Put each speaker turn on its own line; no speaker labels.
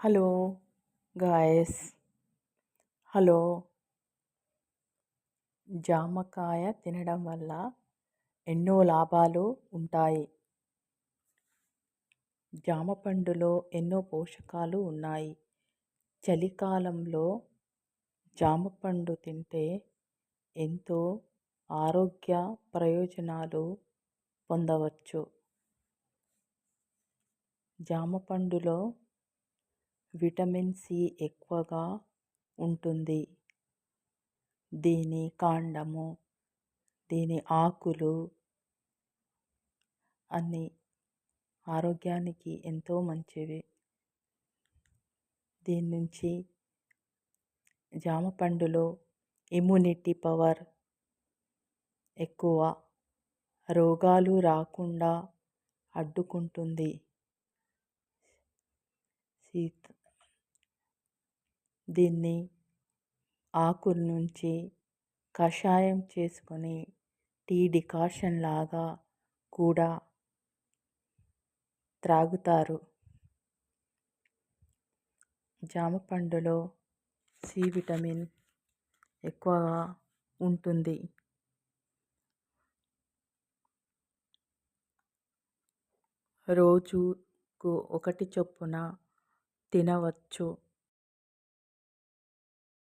Hello guys. Hello. జామకాయ తినడం వల్ల ఎన్నో లాభాలు ఉంటాయి. జామ పండులో ఎన్నో పోషకాలు ఉన్నాయి. చలికాలంలో జామ పండు తింటే ఎంతో ఆరోగ్య ప్రయోజనాలు పొందవచ్చు. జామ పండులో విటమిన్ సి ఎక్కువగా ఉంటుంది. దీని కాండము దీని ఆకులు అన్నీ ఆరోగ్యానికి ఎంతో మంచివి. దీని నుంచి జామ పండులో ఇమ్యూనిటీ పవర్ ఎక్కువ. రోగాలు రాకుండా అడ్డుకుంటుంది. సీత దీన్ని ఆకుల నుంచి కషాయం చేసుకొని టీ డికాషన్ లాగా కూడా త్రాగుతారు. జామ పండులో సి విటమిన్ ఎక్కువగా ఉంటుంది. రోజుకు ఒకటి చొప్పున తినవచ్చు.